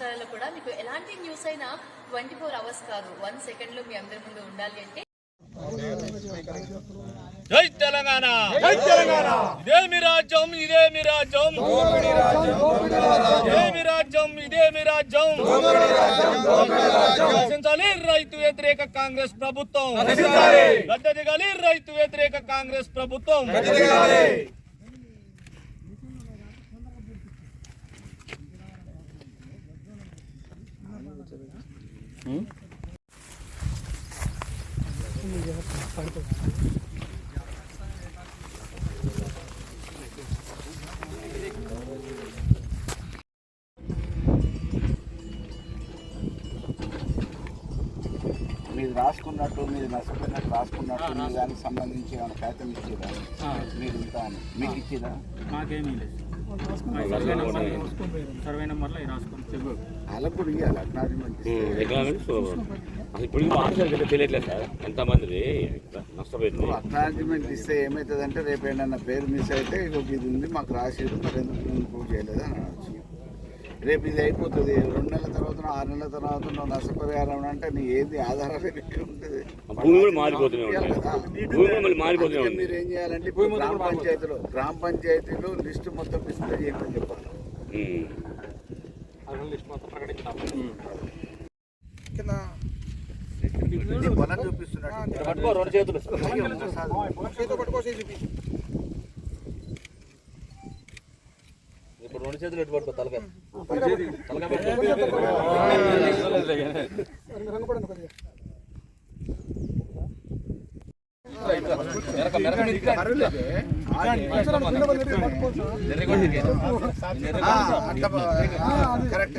రాష్ట్రాలలో కూడా మీకు ఎలాంటి న్యూస్ అయినా ట్వంటీ ఫోర్ అవర్స్ కాదు. వన్ సెకండ్లో మీ అందరి ముందు ఉండాలి అంటే జై తెలంగాణ! జై తెలంగాణ! ఇదే మీ రాజ్యం ఇదే మీ రాజ్యం. ఇదే మీ రాజ్యం ఇదే మీ రాజ్యం. రైతు వ్యతిరేక కాంగ్రెస్ ప్రభుత్వం. గద్దె దిగాలి రైతు వ్యతిరేక కాంగ్రెస్ ప్రభుత్వం. మీరు రాసుకున్నట్టు మీరు నష్టపోయినట్టు రాసుకున్నట్టు మీ దానికి సంబంధించి ఏమైనా కాగితం ఇచ్చేదా? మీరు అని. మీకు ఇచ్చేదా? మాకేమీ లేదు. సర్వే వాళ్ళకు ఇవ్వాలి ఇప్పుడు తెలియట్లేదు సార్ ఎంతమంది నష్టపోయింది అక్నాలజ్మెంట్ ఇస్తే ఏమవుతుందంటే రేపు ఏంటన్నా పేరు మిస్ అయితే ఇది ఉంది మాకు రాసి మరి ఎందుకు ఇంప్రూవ్ చేయలేదు అని అనొచ్చు రేపు ఇది అయిపోతుంది. రెండు నెలల తర్వాత ఆరు నెలల తర్వాత నువ్వు నష్టపరిహారం అంటే నీ ఏది ఆధారాలు ఏమి ఉంటుంది. భూమి కూడా ఉంది మీరు ఏం చేయాలంటే గ్రామ పంచాయతీలో గ్రామ పంచాయతీలో లిస్టు మొత్తం డిస్ప్లే చేయమని చెప్పాలి. పొలం చూపిస్తున్నట్టు. పట్టుకో రెండు చేతులు. ఇప్పుడు రెండు చేతులు ఎటు పట్టుకో తలకాయ కరెక్ట్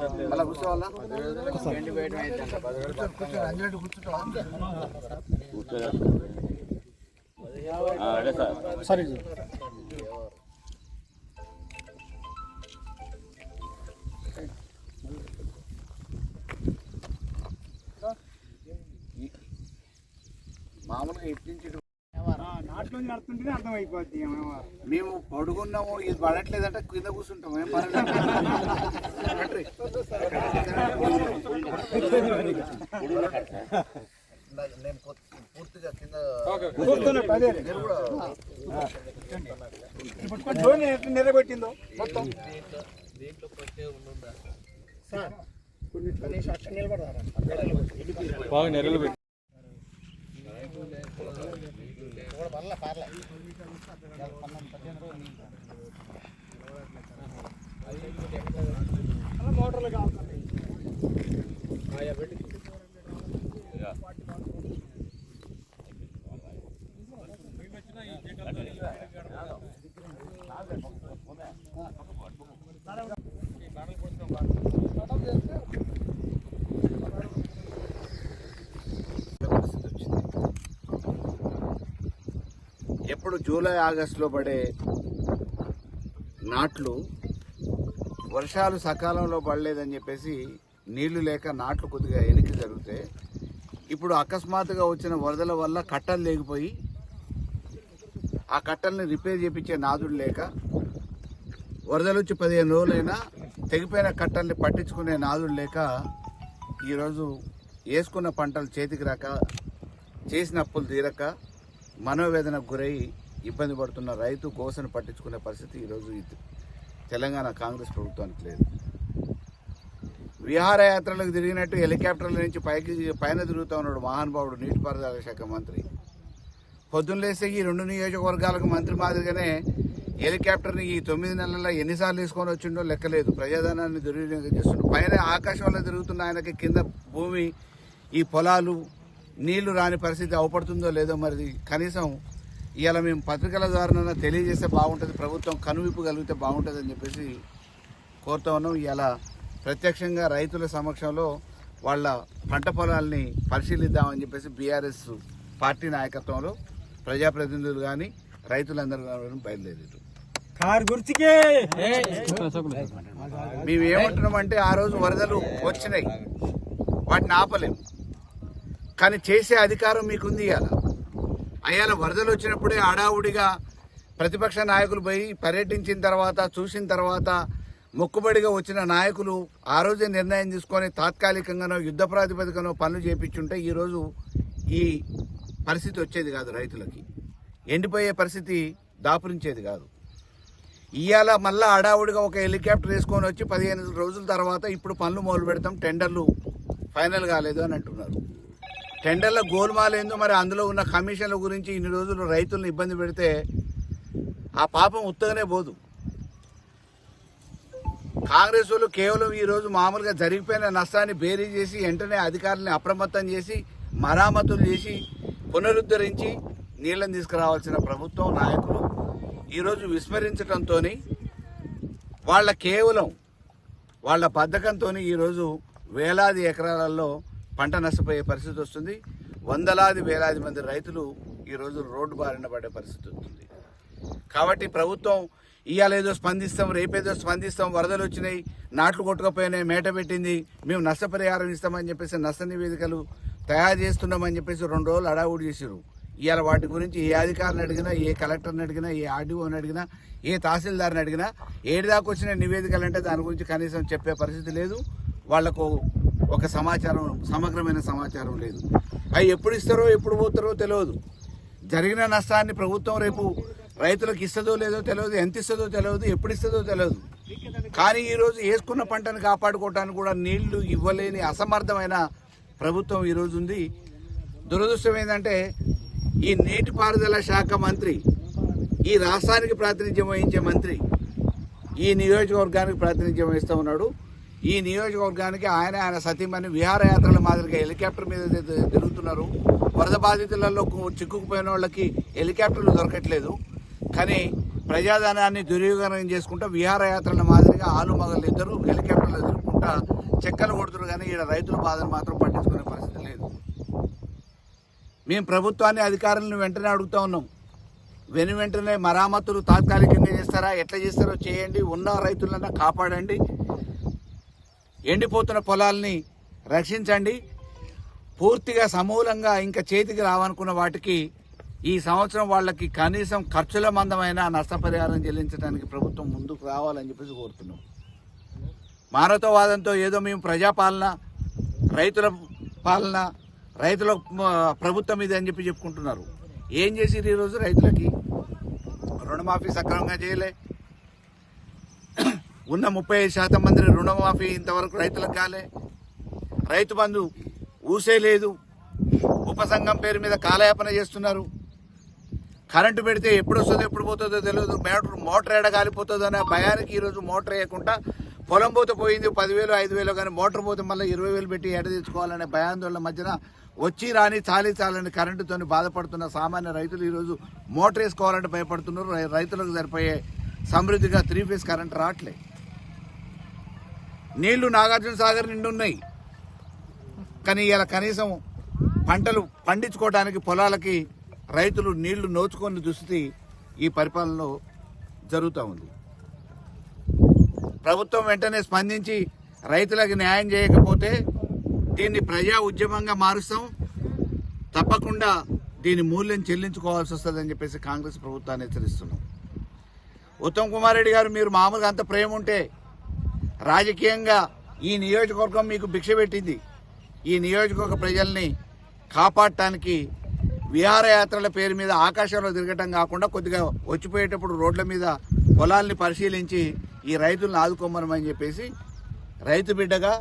కూర్చోవాలా? సార్. మామూలుగా ఇట్టించి మేము పడుకున్నాము ఇది పడట్లేదంటే కింద కూర్చుంటాం ఏం పర్లేదు రండి. నా- నేను కొ- పూర్తిగా కింద మీరు కూడా నిలబెట్టిందో మొత్తం పరిస్థితి వచ్చింది ఇప్పుడు జూలై ఆగస్టులో పడే నాట్లు వర్షాలు సకాలంలో పడలేదని చెప్పేసి నీళ్ళు లేక నాట్లు కొద్దిగా ఎనికి జరుగుతాయి ఇప్పుడు అకస్మాత్తుగా వచ్చిన వరదల వల్ల కట్టలు లేకపోయి ఆ కట్టల్ని రిపేర్ చేయించే నాదుడు లేక వరదలు వచ్చి పదిహేను రోజులైనా తెగిపోయిన కట్టల్ని పట్టించుకునే నాదుడు లేక ఈరోజు వేసుకున్న పంటలు చేతికి రాక చేసిన అప్పులు తీరక మనోవేదనకు గురై ఇబ్బంది పడుతున్న రైతు కోసను పట్టించుకునే పరిస్థితి ఈరోజు తెలంగాణ కాంగ్రెస్ ప్రభుత్వానికి లేదు. విహారయాత్రలకు తిరిగినట్టు హెలికాప్టర్ల నుంచి పైకి పైన తిరుగుతూ ఉన్నాడు మహానుభావుడు నీటిపారుదల శాఖ మంత్రి. పొద్దున్నలేస్తే ఈ రెండు నియోజకవర్గాలకు మంత్రి మాదిరిగానే హెలికాప్టర్ని ఈ తొమ్మిది నెలల్లో ఎన్నిసార్లు తీసుకొని వచ్చిండో లెక్కలేదు. ప్రజాధనాన్ని దుర్వినియోగం చేస్తుండో. పైన ఆకాశంలో తిరుగుతున్న ఆయనకి కింద భూమి ఈ పొలాలు నీళ్ళు రాని పరిస్థితి అవపడుతుందో లేదో మరి కనీసం ఇవాళ మేము పత్రికల ద్వారా తెలియజేస్తే బాగుంటుంది ప్రభుత్వం కనువిప్పు కలిగితే బాగుంటుంది అని చెప్పేసి కోరుతా ఉన్నాం. ఇవాళ ప్రత్యక్షంగా రైతుల సమక్షంలో వాళ్ళ పంట పొలాల్ని పరిశీలిద్దామని చెప్పేసి బీఆర్ఎస్ పార్టీ నాయకత్వంలో ప్రజాప్రతినిధులు కానీ రైతులందరూ కానీ బయలుదేరారు మేము ఏమంటున్నామంటే ఆ రోజు వరదలు వచ్చినాయి. వాటిని ఆపలేము కానీ చేసే అధికారం మీకుంది ఇవాళ అయ్యాల వరదలు వచ్చినప్పుడే హడావుడిగా ప్రతిపక్ష నాయకులు పోయి పర్యటించిన తర్వాత చూసిన తర్వాత మొక్కుబడిగా వచ్చిన నాయకులు ఆ రోజే నిర్ణయం తీసుకొని తాత్కాలికంగానో యుద్ధ ప్రాతిపదికనో పనులు చేపించుంటే ఈరోజు ఈ పరిస్థితి వచ్చేది కాదు రైతులకి. ఎండిపోయే పరిస్థితి దాపురించేది కాదు. ఇవాళ మళ్ళీ అడావుడిగా ఒక హెలికాప్టర్ వేసుకొని వచ్చి పదిహేను రోజుల తర్వాత ఇప్పుడు పనులు మొదలు పెడతాం టెండర్లు ఫైనల్ కాలేదు అని అంటున్నారు. టెండర్ల గోల్మాలేందో మరి అందులో ఉన్న కమిషన్ల గురించి ఇన్ని రోజులు రైతులను ఇబ్బంది పెడితే ఆ పాపం ఉత్తగానే పోదు. కాంగ్రెస్ వాళ్ళు కేవలం ఈ రోజు మామూలుగా జరిగిపోయిన నష్టాన్ని బేరీ చేసి వెంటనే అధికారులను అప్రమత్తం చేసి మరామతులు చేసి పునరుద్ధరించి నీళ్ళని తీసుకురావాల్సిన ప్రభుత్వం నాయకులు ఈరోజు విస్మరించడంతో వాళ్ళ కేవలం వాళ్ళ బద్ధకంతో ఈరోజు వేలాది ఎకరాలలో పంట నష్టపోయే పరిస్థితి వస్తుంది. వందలాది వేలాది మంది రైతులు ఈరోజు రోడ్డు బారిన పడే పరిస్థితి వస్తుంది. కాబట్టి ప్రభుత్వం ఇవాళ ఏదో స్పందిస్తాం రేపేదో స్పందిస్తాం వరదలు వచ్చినాయి నాట్లు కొట్టుకపోయినాయి మేట పెట్టింది మేము నష్టపరిహారం ఇస్తామని చెప్పేసి నష్ట నివేదికలు తయారు చేస్తున్నామని చెప్పేసి రెండు రోజులు అడావుడి చేసారు ఇవాళ వాటి గురించి ఏ అధికారిని అడిగినా ఏ కలెక్టర్ని అడిగినా ఏ ఆర్డీఓని అడిగినా ఏ తహసీల్దార్ని అడిగినా ఏడు దాకా వచ్చిన నివేదికలు అంటే దాని గురించి కనీసం చెప్పే పరిస్థితి లేదు. వాళ్ళకు ఒక సమాచారం సమగ్రమైన సమాచారం లేదు. అవి ఎప్పుడు ఇస్తారో ఎప్పుడు పోతారో తెలియదు. జరిగిన నష్టాన్ని ప్రభుత్వం రేపు రైతులకు ఇస్తుందో లేదో తెలియదు ఎంత ఇస్తుందో తెలియదు ఎప్పుడు ఇస్తుందో తెలియదు. కానీ ఈరోజు వేసుకున్న పంటను కాపాడుకోవడానికి కూడా నీళ్ళు ఇవ్వలేని అసమర్థమైన ప్రభుత్వం ఈరోజు ఉంది. దురదృష్టం ఏంటంటే ఈ నీటిపారుదల శాఖ మంత్రి ఈ రాష్ట్రానికి ప్రాతినిధ్యం వహించే మంత్రి ఈ నియోజకవర్గానికి ప్రాతినిధ్యం వహిస్తూ ఉన్నాడు. ఈ నియోజకవర్గానికి ఆయన ఆయన సతీమణి విహారయాత్రల మాదిరిగా హెలికాప్టర్ మీద తిరుగుతున్నారు. వరద బాధితులలో చిక్కుకుపోయిన వాళ్ళకి హెలికాప్టర్లు దొరకట్లేదు. కానీ ప్రజాధనాన్ని దుర్వినియోగం చేసుకుంటూ విహారయాత్రల మాదిరిగా ఆలు మగలు ఇద్దరు హెలికాప్టర్లు తిరుగుకుంటా చెక్కలు కొడుతున్నారు కానీ ఈడ రైతుల బాధను మాత్రం పట్టించుకునే పరిస్థితి లేదు. మేము ప్రభుత్వాన్ని అధికారులను వెంటనే అడుగుతా ఉన్నాం. వెను వెంటనే మరామతులు తాత్కాలికంగా చేస్తారా? ఎట్లా చేస్తారో చేయండి. ఉన్న రైతులన్నా కాపాడండి. ఎండిపోతున్న పొలాల్ని రక్షించండి. పూర్తిగా సమూలంగా ఇంకా చేతికి రావనుకున్న వాటికి ఈ సంవత్సరం వాళ్ళకి కనీసం ఖర్చుల మందమైన నష్టపరిహారం చెల్లించడానికి ప్రభుత్వం ముందుకు రావాలని చెప్పేసి కోరుతున్నాం. మానవతావాదంతో ఏదో మేము ప్రజాపాలన రైతుల పాలన రైతుల ప్రభుత్వం ఇది అని చెప్పి చెప్పుకుంటున్నారు. ఏం చేసిరు ఈరోజు రైతులకి? రుణమాఫీ సక్రమంగా చేయలే. ఉన్న ముప్పై శాతం మంది రుణమాఫీ ఇంతవరకు రైతులకు కాలే. రైతు బంధు ఊసే లేదు. ఉపసంఘం పేరు మీద కాలయాపన చేస్తున్నారు. కరెంటు పెడితే ఎప్పుడు వస్తుందో ఎప్పుడు పోతుందో తెలియదు మోటార్ మోటార్ ఏడ కాలిపోతుందో అనే భయానికి ఈరోజు మోటార్ వేయకుండా పొలం పోతే పోయింది పదివేలు ఐదు వేలు కానీ మోటార్ పోతే మళ్ళీ ఇరవై వేలు పెట్టి ఎడ తెచ్చుకోవాలనే భయాందోళన మధ్యన వచ్చి రాని చాలి చాలని కరెంటుతో బాధపడుతున్న సామాన్య రైతులు ఈరోజు మోటార్ వేసుకోవాలంటే భయపడుతున్నారు. రై- రైతులకు సరిపోయే సమృద్ధిగా త్రీ ఫేస్ కరెంట్ రావట్లేదు నీళ్ళు నాగార్జున సాగర్ నిండున్నాయి కానీ ఇలా కనీసం పంటలు పండించుకోవడానికి పొలాలకి రైతులు నీళ్ళు నోచుకొని దుస్థితి ఈ పరిపాలనలో జరుగుతూ ఉంది. ప్రభుత్వం వెంటనే స్పందించి రైతులకు న్యాయం చేయకపోతే దీన్ని ప్రజా ఉద్యమంగా మారుస్తాం. తప్పకుండా దీని మూల్యం చెల్లించుకోవాల్సి వస్తుందని చెప్పేసి కాంగ్రెస్ ప్రభుత్వాన్ని హెచ్చరిస్తున్నాం. ఉత్తమ్ కుమార్ రెడ్డి గారు మీరు మామూలుగా అంత ప్రేమ ఉంటే రాజకీయంగా ఈ నియోజకవర్గం మీకు భిక్ష పెట్టింది. ఈ నియోజకవర్గ ప్రజల్ని కాపాడటానికి విహారయాత్రల పేరు మీద ఆకాశంలో తిరగటం కాకుండా కొద్దిగా వచ్చిపోయేటప్పుడు రోడ్ల మీద పొలాల్ని పరిశీలించి ఈ రైతులను ఆదుకోమని చెప్పేసి రైతు బిడ్డగా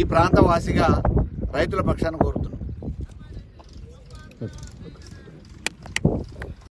ఈ ప్రాంతవాసిగా రైతుల పక్షాన్ని కోరుతున్నాం.